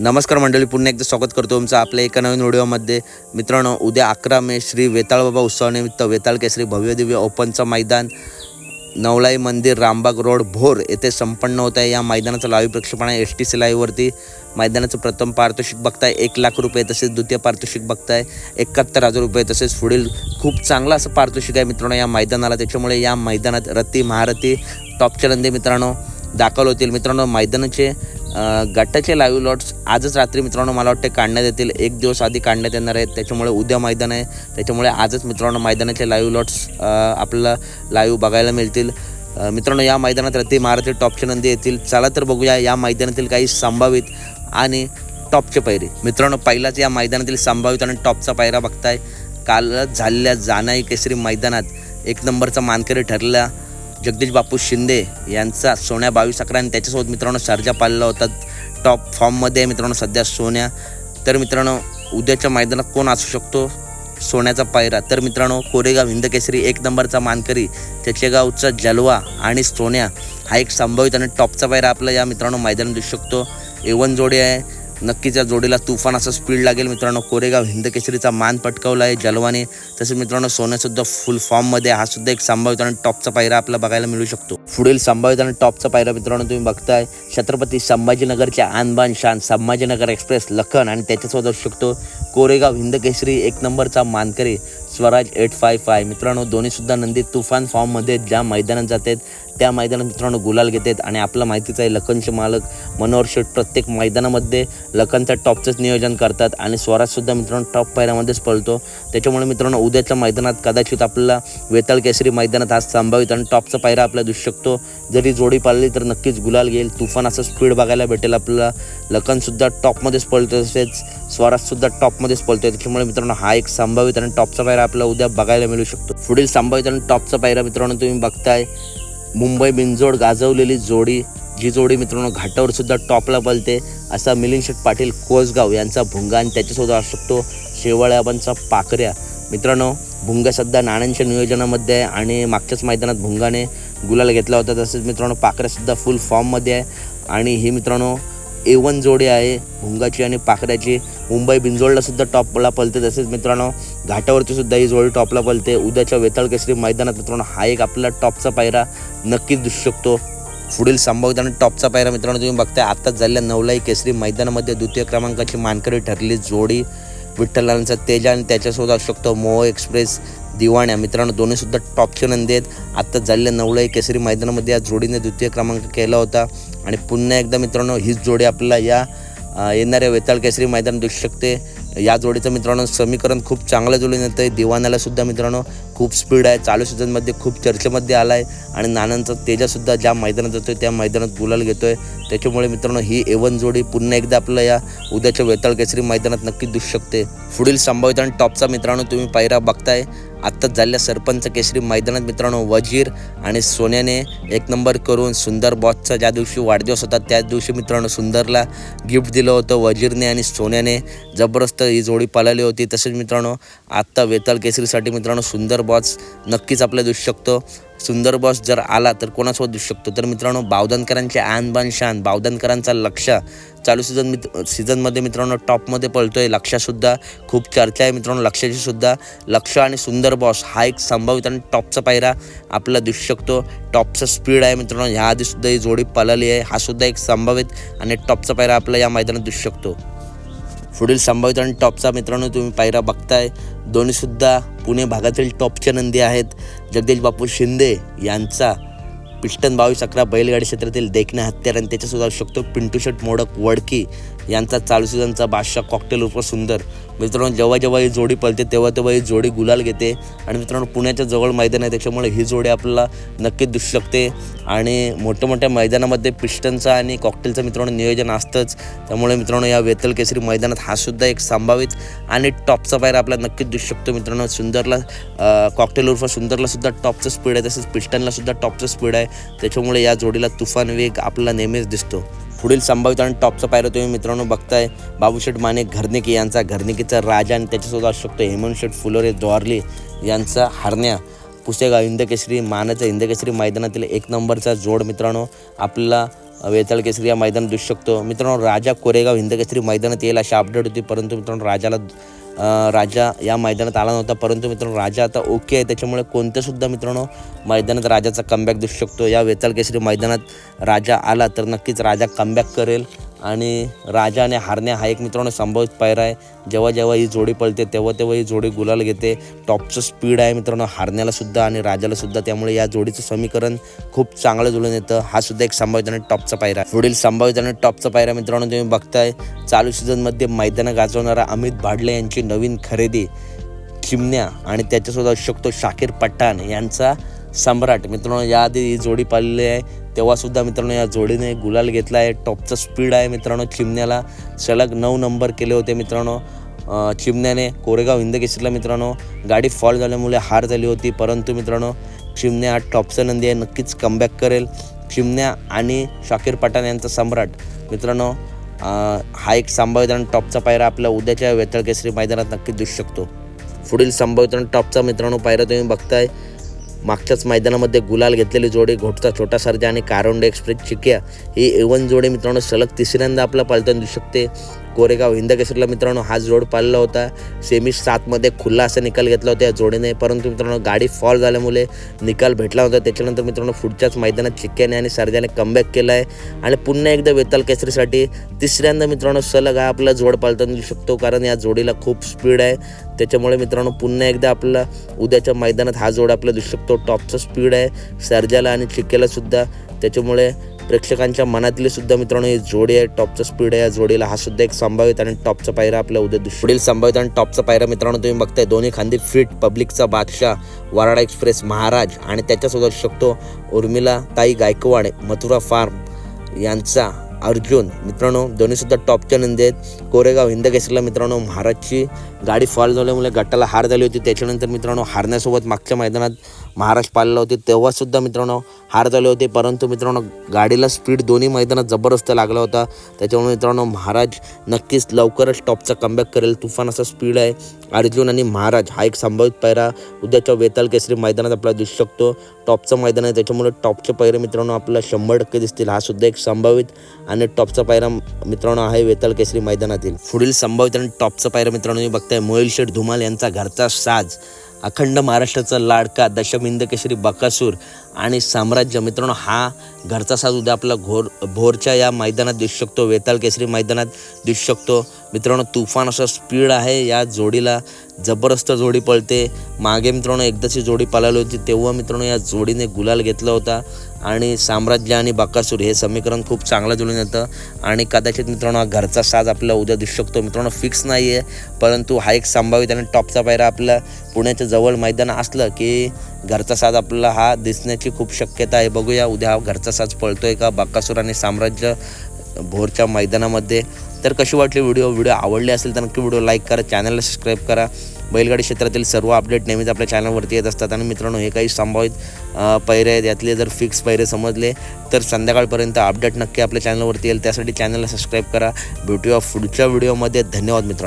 नमस्कार मंडळी पुन्हा एकदा स्वागत करतो तुमचं आपल्या एका नवीन व्हिडिओमध्ये. मित्रांनो उद्या अकरा मे श्री वेताळबाबा उत्सवानिमित्त वेताळ केसरी भव्यदिव्य ओपनचं मैदान नवलाई मंदिर रामबाग रोड भोर येथे संपन्न होत आहे. या मैदानाचं लाईव्ह प्रक्षेपण आहे एस टी सी लाईव्हवरती. मैदानाचं प्रथम पारितोषिक बघताय एक लाख रुपये तसेच द्वितीय पारितोषिक बघताय एकाहत्तर हजार रुपये तसेच पुढील खूप चांगलं असं पारितोषिक आहे मित्रांनो या मैदानाला. त्याच्यामुळे या मैदानात रती महारथी टॉपच्या नंदी मित्रांनो दाखल होतील. मित्रांनो मैदानाचे गटाचे लाईव्ह लॉट्स आजच रात्री मित्रांनो मला वाटते काढण्यात येतील. एक दिवस आधी काढण्यात येणार आहेत. त्याच्यामुळे उद्या मैदान आहे. त्याच्यामुळे आजच मित्रांनो मैदानाचे लाईव्ह लॉट्स आपल्याला लाईव्ह बघायला मिळतील. मित्रांनो या मैदानात रती महाराष्ट्र टॉपचे नंदी येतील. चला तर बघूया या मैदानातील काही संभावित आणि टॉपचे पैरे. मित्रांनो पहिलाच या मैदानातील संभावित आणि टॉपचा पायरा बघताय. कालच झालेल्या जानाई केसरी मैदानात एक नंबरचा मानकरी ठरला. जगदीश बापू शिंदे यांचा सोन्या बावीस अकरा आणि त्याच्यासोबत मित्रांनो सर्जा पाळला होता टॉप फॉर्ममध्ये आहे मित्रांनो सध्या सोन्या. तर मित्रांनो उद्याच्या मैदानात कोण असू शकतो? सोन्याचा पायरा. तर मित्रांनो कोरेगाव हिंद केसरी एक नंबरचा मानकरी त्याचेगावचा जलवा आणि सोन्या हा एक संभावित आणि टॉपचा पायरा आपला या मित्रांनो मैदानात दिसू शकतो. एवन जोडी आहे. नक्कीच या जोडीला तुफान असं स्पीड लागेल. मित्रांनो कोरेगाव हिंदकेसरीचा मान पटकावला आहे जलवाने. तसेच मित्रांनो सोन्यासुद्धा फुल फॉर्ममध्ये हा सुद्धा एक संभावित आणि टॉपचा पायरा आपल्याला बघायला मिळू शकतो. पुढील संभावित आणि टॉपचा पायरा मित्रांनो तुम्ही बघताय. छत्रपती संभाजीनगरच्या आणबान शान संभाजीनगर एक्सप्रेस लखन आणि त्याच्यासोबत असू शकतो. कोरेगाव हिंदकेसरी एक नंबरचा मानकरी. स्वराज एट फाय फाय मित्रांनो दोन्हीसुद्धा नंदी तुफान फॉर्ममध्ये ज्या मैदानात जातात त्या मैदानात मित्रांनो गुलाल घेतात. आणि आपला माहितीच आहे लखनचे मालक मनोहर शेठ प्रत्येक मैदानामध्ये लखनच्या टॉपचंच नियोजन करतात. आणि स्वराजसुद्धा मित्रांनो टॉप पायऱ्यामध्येच पळतो. त्याच्यामुळे मित्रांनो उद्याच्या मैदानात कदाचित आपल्याला वेताळ केसरी मैदानात आज संभावित आणि टॉपचा पायरा आपल्याला दिसू शकतो. जरी जोडी पाळली तर नक्कीच गुलाल घेईल. तुफान असं स्पीड बघायला भेटेल आपल्याला. लखनसुद्धा टॉपमध्येच पळतो तसेच. स्वराजसुद्धा टॉपमध्येच पळतोय. त्याच्यामुळे मित्रांनो हा एक संभावित आणि टॉपचा पायरा आपल्याला उद्या बघायला मिळू शकतो. पुढील संभावित आणि टॉपचा पायरा मित्रांनो तुम्ही बघताय. मुंबई बिनजोड गाजवलेली जोडी जी जोडी मित्रांनो घाटावर सुद्धा टॉपला पलते असा मिलिंद शेठ पाटील कोसगाव यांचा भुंगा आणि त्याच्यासोबत असू शकतो शेवाळ्याबांचा पाकऱ्या. मित्रांनो भुंगा सध्या नाण्यांच्या नियोजनामध्ये आहे आणि मागच्याच मैदानात भुंगाने गुलाल घेतला होता. तसेच मित्रांनो पाकऱ्यासुद्धा फुल फॉर्ममध्ये आहे. आणि ही मित्रांनो ए वन जोडी आहे भुंगाची आणि पाकऱ्याची. मुंबई बिंजोळला सुद्धा टॉपला पलते तसेच मित्रांनो घाटावरती सुद्धा ही जोडी टॉपला पलते उद्याच्या वेताळ केसरी मैदानात मित्रांनो हा एक आपला टॉपचा पायरा नक्कीच दिसू शकतो. पुढील संभावित टॉपचा पायरा मित्रांनो तुम्ही बघताय आत्ताच झालेल्या नवलाई केसरी मैदानामध्ये द्वितीय क्रमांकाची मानकरी ठरली. जोडी विठ्ठलांचा तेजा आणि त्याच्यासोबत असू शकतो मोह एक्सप्रेस दिवाण्या मित्रांनो दोन्हीसुद्धा टॉपचे नंदी आहेत. आत्ताच झालेल्या नवलाई केसरी मैदानामध्ये या जोडीने द्वितीय क्रमांक केला होता. आणि पुन्हा एकदा मित्रांनो हीच जोडी आपल्याला या येणाऱ्या वेताळ केसरी मैदान दिसू शकते. या जोडीचं मित्रांनो समीकरण खूप चांगलं जोडून येतं आहे दिवाण्याला सुद्धा मित्रांनो खूप स्पीड आहे. चालू सीझनमध्ये खूप चर्चेमध्ये आला आहे आणि नानांचा तेजासुद्धा ज्या मैदानात जातोय त्या मैदानात बुलाला घेतो आहे त्याच्यामुळे मित्रांनो ही एवन जोडी पुन्हा एकदा आपलं या उद्याच्या वेताळ केसरी मैदानात नक्कीच दिसू शकते. पुढील संभावित आणि टॉपचा मित्रांनो तुम्ही पायरा बघताय. आत्ताच झालेल्या सरपंच केसरी मैदानात मित्रांनो वजीर आणि सोन्याने एक नंबर करून सुंदर बॉसचा ज्या दिवशी वाढदिवस होता त्याच दिवशी मित्रांनो सुंदरला गिफ्ट दिलं होतं वजीरने आणि सोन्याने. जबरदस्त ही जोडी पाळली होती. तसेच मित्रांनो आत्ता वेताळ केसरीसाठी मित्रांनो सुंदर बॉस नक्कीच आपल्या दिसू शकतो. सुंदर बॉस जर आला तर कोणासोबत दिसू शकतो? तर मित्रांनो बावधनकरांचे आणबान शान बावधनकरांचा लक्ष चालू सीझन मित सीझनमध्ये मित्रांनो टॉपमध्ये पळतोय. लक्षासुद्धा खूप चर्चा आहे मित्रांनो लक्षाची सुद्धा लक्ष आणि सुंदर बॉस हा एक संभावित आणि टॉपचा पायरा आपला दिसू शकतो. टॉपचा स्पीड आहे मित्रांनो ह्या आधीसुद्धा ही जोडी पळाली आहे. हा सुद्धा एक संभावित आणि टॉपचा पायरा आपला या मैदानात दिसू शकतो. पुढील संभावित आणि टॉपचा मित्रांनो तुम्ही पायरा बघताय. दोन्हीसुद्धा पुणे भागातील टॉपच्या नंदी आहेत. जगदीश बापू शिंदे यांचा पिष्टन बावीस अकरा बैलगाडी क्षेत्रातील देखण्या हत्यार आणि त्याच्यासुद्धा असू शकतो पिंटू शर्ट मोडक वडकी. यांचा चालू सीझनचा बादशाह कॉकटेल उर्फ सुंदर. मित्रांनो जेव्हा जेव्हा ही जोडी पळते तेव्हा तेव्हा ही जोडी गुलाल घेते. आणि मित्रांनो पुण्याच्या जवळ मैदान आहे त्याच्यामुळे ही जोडी आपल्याला नक्कीच दिसू शकते. आणि मोठ्या मोठ्या मैदानामध्ये पिस्टनचं आणि कॉकटेलचं मित्रांनो नियोजन असतंच. त्यामुळे मित्रांनो या वेतल केसरी मैदानात हा सुद्धा एक संभावित आणि टॉपचा पायरा आपल्या नक्कीच दिसू शकतो मित्रांनो. सुंदरला कॉकटेल उर्फ सुंदरला सुद्धा टॉपचं स्पीड आहे तसेच पिस्टनला सुद्धा टॉपचं स्पीड आहे. त्याच्यामुळे या जोडीला तुफान वेग आपल्याला नेहमीच दिसतो. पुढील संभावित आणि टॉपचा पायरा तुम्ही मित्रांनो बघताय. बाबूशेठ माने घरनिकी यांचा घरनिकीचा राजा आणि त्याच्यासोबत असू शकतो हेमंत शेठ फुलोरे द्वारली यांचा हरण्या. पुसेगाव इंदकेसरी मानाचा इंदकेसरी मैदानातील एक नंबरचा जोड मित्रांनो आपल्याला वेताळ केसरी या मैदानात दिसू शकतो. मित्रांनो राजा कोरेगाव हिंद मैदानात येईल अशी अपडेट होती परंतु मित्रांनो राजाला राजा या मैदानात आला नव्हता परंतु मित्रांनो राजा आता ओके आहे. त्याच्यामुळे कोणत्यासुद्धा मित्रांनो मैदानात राजाचा कमबॅक दिसू शकतो. या वेताल केसरी मैदानात राजा आला तर नक्कीच राजा कमबॅक करेल. आणि राजा आणि हारण्या हा एक मित्रांनो संभावित पायरा आहे. जेव्हा जेव्हा ही जोडी पळते तेव्हा तेव्हा ही जोडी गुलाल घेते. टॉपचं स्पीड आहे मित्रांनो हारण्यालासुद्धा आणि राजालासुद्धा त्यामुळे या जोडीचं समीकरण खूप चांगलं जुळून येतं. हा सुद्धा एक संभावित आणि टॉपचा पायरा आहे. पुढील संभावित आणि टॉपचा पायरा मित्रांनो तुम्ही बघताय. चालू सीझनमध्ये मैदानं गाजवणारा अमित भाडले यांची नवीन खरेदी चिमण्या आणि त्याच्यासोबत असू शकतो शाकीर पठाण यांचा सम्राट. मित्रांनो याआधी ही जोडी पाहिलेली आहे. तेव्हासुद्धा मित्रांनो या जोडीने गुलाल घेतला आहे. टॉपचा स्पीड आहे मित्रांनो चिमण्याला. सलग नऊ नंबर केले होते मित्रांनो. चिमण्याने कोरेगाव हिंद केसरीला मित्रांनो गाडी फॉल झाल्यामुळे हार झाली होती. परंतु मित्रांनो चिमण्या हा टॉपचा नंदी आहे. नक्कीच कमबॅक करेल. चिमण्या आणि शाकीर पठाण यांचा सम्राट. मित्रांनो हा एक संभावित टॉपचा पायरा आपल्या उद्याच्या वेतळकेसरी मैदानात नक्कीच दिसू शकतो. पुढील संभावित टॉपचा मित्रांनो पायरा तुम्ही बघताय. मागच्याच मैदानामध्ये गुलाल घेतलेली जोडी घोटचा छोटा सर्जा आणि कारोंडे एक्सप्रेस चिक्या. ही एवन जोडी मित्रांनो सलग तिसऱ्यांदा आपला पालताना देऊ शकते. कोरेगाव हिंद केसरीला मित्रांनो हा जोड पाळला होता. सेमी सातमध्ये खुल्ला असा निकाल घेतला होता या जोडीने. परंतु मित्रांनो गाडी फॉल झाल्यामुळे निकाल भेटला होता त्याच्यानंतर मित्रांनो पुढच्याच मैदानात चिक्क्याने आणि सरजाने कमबॅक केला आहे आणि पुन्हा एकदा वेताल केसरीसाठी तिसऱ्यांदा मित्रांनो सलग हा आपला जोड पालताना दिसू शकतो. कारण या जोडीला खूप स्पीड आहे. त्याच्यामुळे मित्रांनो पुन्हा एकदा आपला उद्याच्या मैदानात हा जोड आपला दिसू शकतो. टॉपचा स्पीड आहे. सरजाला आणि चिक्क्याला सुद्धा. त्याच्यामुळे प्रेक्षकांच्या मनातले सुद्धा मित्रांनो हे जोडी आहे टॉपचं स्पीड आहे. या जोडीला हा सुद्धा एक संभावित आणि टॉपचा पायरा आपल्या उद्या पुढील संभावित आणि टॉपचा पायरा मित्रांनो तुम्ही बघताय दोन्ही खांदी फिट पब्लिकचा बादशाह वराडा एक्सप्रेस महाराज आणि त्याच्यासोबत असू शकतो उर्मिला ताई गायकवाड मथुरा फार्म यांचा अर्जुन. मित्रांनो दोन्हीसुद्धा टॉपच्या नंदी आहेत. कोरेगाव हिंद केसरीला मित्रांनो महाराजची गाडी फॉल झाल्यामुळे गटाला हार झाली होती. त्याच्यानंतर मित्रांनो हारण्यासोबत मागच्या मैदानात महाराज पाळला होते. तेव्हासुद्धा मित्रांनो हार झाले होते. परंतु मित्रांनो गाडीला स्पीड दोन्ही मैदानात जबरदस्त लागला होता. त्याच्यामुळे मित्रांनो महाराज नक्कीच लवकरच टॉपचा कमबॅक करेल. तुफान असा स्पीड आहे. अर्जुन आणि महाराज हा एक संभावित पायरा उद्याच्या वेताल केसरी मैदानात आपल्याला दिसू शकतो. टॉपचं मैदान आहे. त्याच्यामुळे टॉपचे पायरे मित्रांनो आपल्याला शंभर टक्के दिसतील. हा सुद्धा एक संभावित आणि टॉपचा पायरा मित्रांनो आहे वेताल केसरी मैदानातील. पुढील संभावित आणि टॉपचा पायरा मित्रांनो बघ बघताय मोहिल शेठ धुमाल यांचा घरचा साज अखंड महाराष्ट्राचा लाडका दशबिंदकेशरी बकासूर आणि साम्राज्य. मित्रांनो हा घरचा साज उद्या आपला घोर भोरच्या या मैदानात दिसू शकतो. वेताल केसरी मैदानात दिसू शकतो. मित्रांनो तुफान असा स्पीड आहे. या जोडीला जबरदस्त जोडी पळते. मागे मित्रांनो एकदाची जोडी पळाली होती. तेव्हा मित्रांनो या जोडीने गुलाल घेतला होता. आणि साम्राज्य आणि बाकासूर हे समीकरण खूप चांगलं जुळून येतं. आणि कदाचित मित्रांनो हा घरचा साज आपल्याला उद्या दिसू शकतो. मित्रांनो फिक्स नाही आहे परंतु हा एक संभावित आणि टॉपचा पायरा आपल्या पुण्याच्या जवळ मैदान असलं की घरचा साज आपला हा दिसण्याची खूप शक्यता आहे. बघूया उद्या हा घरचा साज पळतोय का बाकासूर आणि साम्राज्य भोरच्या मैदानामध्ये. तर कशी वाटली व्हिडिओ व्हिडिओ आवडली असेल तर नक्की व्हिडिओ लाईक करा चॅनलला सबस्क्राईब करा. बैलगाडी क्षेत्रातील सर्व अपडेट नेहमीच आपल्या चॅनलवरती येत असतात. आणि मित्रांनो हे काही संभावित पैरे आहेत. यातले जर फिक्स पैरे समजले तर संध्याकाळपर्यंत अपडेट नक्की आपल्या चॅनलवरती येईल. त्यासाठी चॅनलला सबस्क्राईब करा. भेटूया पुढच्या व्हिडिओमध्ये धन्यवाद मित्रांनो.